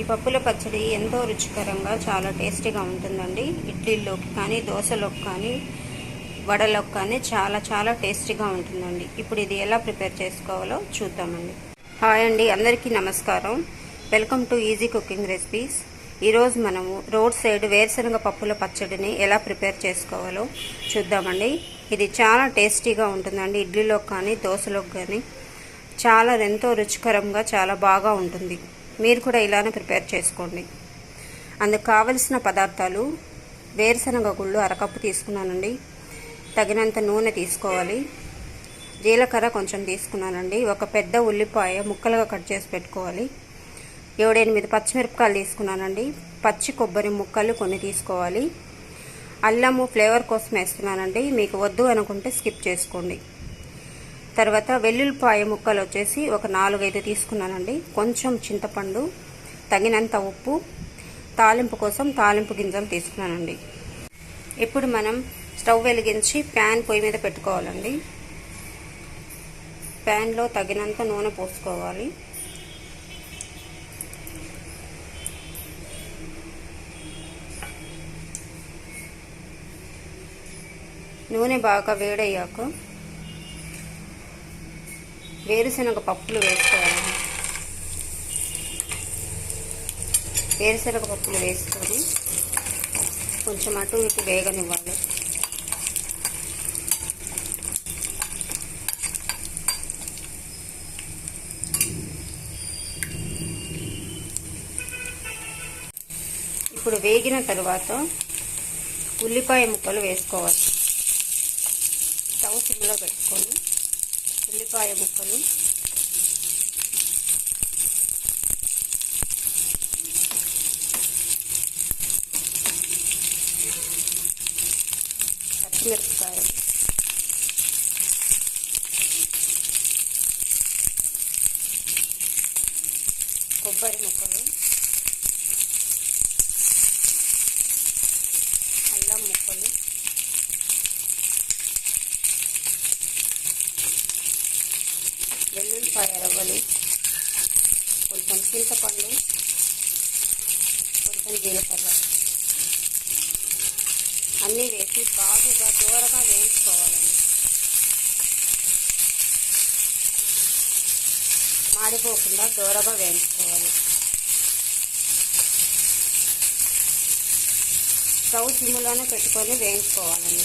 ఈ పప్పుల పచ్చడి ఎంతో రుచికరంగా చాలా టేస్టీగా ఉంటుందండి. ఇడ్లీలోకి కానీ దోశలోకి కానీ వడలోకి కానీ చాలా చాలా టేస్టీగా ఉంటుందండి. ఇప్పుడు ఇది ఎలా ప్రిపేర్ చేసుకోవాలో చూద్దామండి. హాయ్ అండి అందరికీ నమస్కారం. Welcome to easy cooking recipes. ఈరోజు మనము రోడ్ సైడ్ వేరుశనగ పప్పుల పచ్చడిని ఎలా ప్రిపేర్ చేసుకోవాలో చూద్దామండి. ఇది చాలా టేస్టీగా ఉంటుందండి ఇడ్లీలోకి కానీ దోశలోకి కానీ. చాలా ఎంతో రుచికరంగా చాలా బాగా ఉంటుంది. మీరు కూడా ఇలానే ప్రిపేర్ చేసుకోండి. అందుకు కావలసిన పదార్థాలు వేరుశనగ గుళ్ళు అరకప్పు తీసుకున్నానండి. తగినంత నూనె తీసుకోవాలి. జీలకర్ర కొంచెం తీసుకున్నానండి. ఒక పెద్ద ఉల్లిపాయ ముక్కలుగా కట్ చేసి పెట్టుకోవాలి. ఏడెనిమిది పచ్చిమిరపకాయలు తీసుకున్నానండి. పచ్చి కొబ్బరి ముక్కలు కొన్ని తీసుకోవాలి. అల్లము ఫ్లేవర్ కోసం వేస్తున్నానండి. మీకు వద్దు అనుకుంటే స్కిప్ చేసుకోండి. తర్వాత వెల్లుల్లిపాయ ముక్కలు వచ్చేసి ఒక నాలుగైదు తీసుకున్నానండి. కొంచెం చింతపండు తగినంత ఉప్పు తాలింపు కోసం తాలింపు గింజలు తీసుకున్నానండి. ఇప్పుడు మనం స్టవ్ వెలిగించి ప్యాన్ పొయ్యి మీద పెట్టుకోవాలండి. ప్యాన్లో తగినంత నూనె పోసుకోవాలి. నూనె బాగా వేడయ్యాక వేరుశనగ పప్పులు వేసుకోవాలి. వేరుశనగ పప్పులు వేసుకొని కొంచెం అటు ఇటు వేగనివ్వాలి. ఇప్పుడు వేగిన తర్వాత ఉల్లిపాయ ముక్కలు వేసుకోవాలి. స్టవ్ సిమ్లో పెట్టుకొని ఉల్లిపాయ ముక్కలు. పచ్చిమిరపకాయలు. కొబ్బరి ముక్కలు అల్లం ముక్కలు వెల్లుల్లిపాయ రవ్వలు కొంచెం చింతపండు కొంచెం జీలకర్ర. అన్నీ వేసి బాగా దూరగా వేయించుకోవాలండి. మాడిపోకుండా దూరగా వేయించుకోవాలి. స్టవ్ సిమ్లోనే పెట్టుకొని వేయించుకోవాలండి.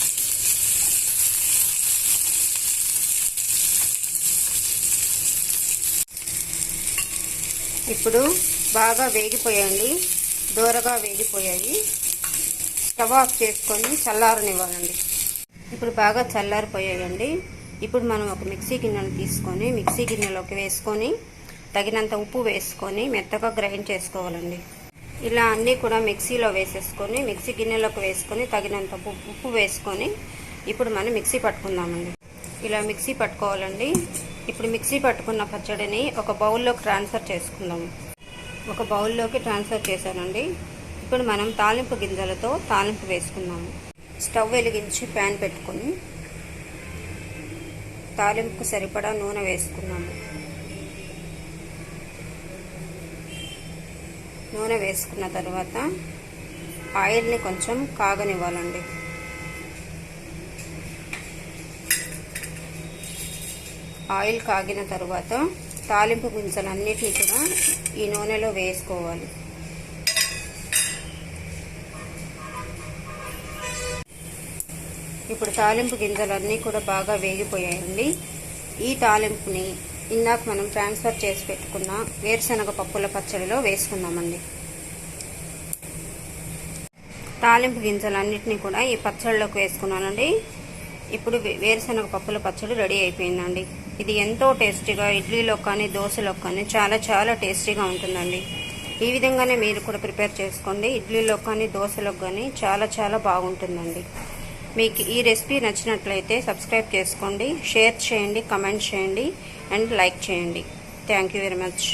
ఇప్పుడు బాగా వేగిపోయాయండి. దూరగా వేగిపోయాయి. స్టవ్ ఆఫ్ చేసుకొని చల్లారనివ్వాలండి. ఇప్పుడు బాగా చల్లారిపోయాయండి. ఇప్పుడు మనం ఒక మిక్సీ గిన్నెను తీసుకొని మిక్సీ గిన్నెలోకి వేసుకొని తగినంత ఉప్పు వేసుకొని మెత్తగా గ్రైండ్ చేసుకోవాలండి. ఇలా అన్నీ కూడా మిక్సీలో వేసేసుకొని మిక్సీ గిన్నెలోకి వేసుకొని తగినంత ఉప్పు వేసుకొని ఇప్పుడు మనం మిక్సీ పట్టుకుందామండి. ఇలా మిక్సీ పట్టుకోవాలండి. ఇప్పుడు మిక్సీ పట్టుకున్న పచ్చడిని ఒక బౌల్లోకి ట్రాన్స్ఫర్ చేసుకుందాం. ఒక బౌల్లోకి ట్రాన్స్ఫర్ చేశానండి. ఇప్పుడు మనం తాలింపు గింజలతో తాలింపు వేసుకున్నాము స్టవ్ వెలిగించి ప్యాన్ పెట్టుకొని తాలింపుకు సరిపడా నూనె వేసుకున్నాము నూనె వేసుకున్న తర్వాత ఆయిల్ని కొంచెం కాగనివ్వాలండి. ఆయిల్ కాగిన తర్వాత తాలింపు గింజలన్నిటిని కూడా ఈ నూనెలో వేసుకోవాలి. ఇప్పుడు తాలింపు గింజలన్నీ కూడా బాగా వేగిపోయాయండి. ఈ తాలింపుని ఇందాక మనం ట్రాన్స్ఫర్ చేసి పెట్టుకున్న వేరుశనగ పప్పుల పచ్చడిలో వేసుకుందామండి. తాలింపు గింజలన్నిటినీ కూడా ఈ పచ్చడిలోకి వేసుకున్నానండి. ఇప్పుడు వేరుశనగ పప్పుల పచ్చడి రెడీ అయిపోయిందండి. ఇది ఎంతో టేస్టీగా ఇడ్లీలో కానీ దోశలో కానీ చాలా చాలా టేస్టీగా ఉంటుందండి. ఈ విధంగానే మీరు కూడా ప్రిపేర్ చేసుకోండి. ఇడ్లీలో కానీ దోశలో కానీ చాలా చాలా బాగుంటుందండి. మీకు ఈ రెసిపీ నచ్చినట్లయితే సబ్స్క్రైబ్ చేసుకోండి షేర్ చేయండి కమెంట్ చేయండి అండ్ లైక్ చేయండి. Thank you very much.